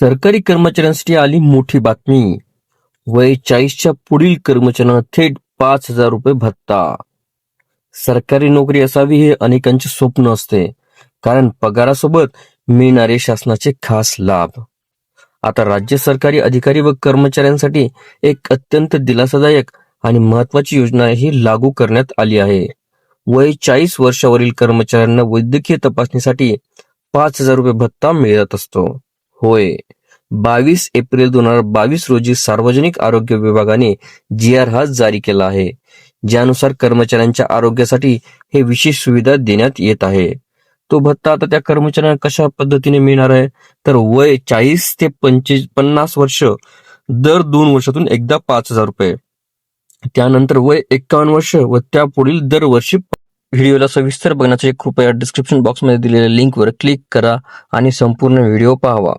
सरकारी कर्मचाऱ्यांसाठी आली मोठी बातमी. वय चाळीसच्या पुढील कर्मचाऱ्यांना थेट पाच हजार रुपये भत्ता. सरकारी नोकरी असावी हे अनेकांचे स्वप्न असते. कारण पगारासोबत मिळणारे शासनाचे खास लाभ. आता राज्य सरकारी अधिकारी व कर्मचाऱ्यांसाठी एक अत्यंत दिलासादायक आणि महत्वाची योजना ही लागू करण्यात आली आहे. वय चाळीस वर्षावरील कर्मचाऱ्यांना वैद्यकीय तपासणीसाठी पाच हजार रुपये भत्ता मिळत असतो. होय. बावीस एप्रिल दोन हजार बावीस रोजी सार्वजनिक आरोग्य विभागाने जी आर हा जारी केला आहे. ज्यानुसार कर्मचाऱ्यांच्या आरोग्यासाठी हे विशेष सुविधा देण्यात येत आहे. तो भत्ता आता त्या कर्मचाऱ्यांना कशा पद्धतीने मिळणार आहे? तर वय चाळीस ते पंचे पन्नास वर्ष दर दोन वर्षातून एकदा पाच हजार रुपये. त्यानंतर वय एक्कावन्न वर्ष व त्यापुढील दरवर्षी व्हिडिओला सविस्तर बघण्यासाठी कृपया डिस्क्रिप्शन बॉक्समध्ये दिलेल्या लिंकवर क्लिक करा आणि संपूर्ण व्हिडिओ पाहावा.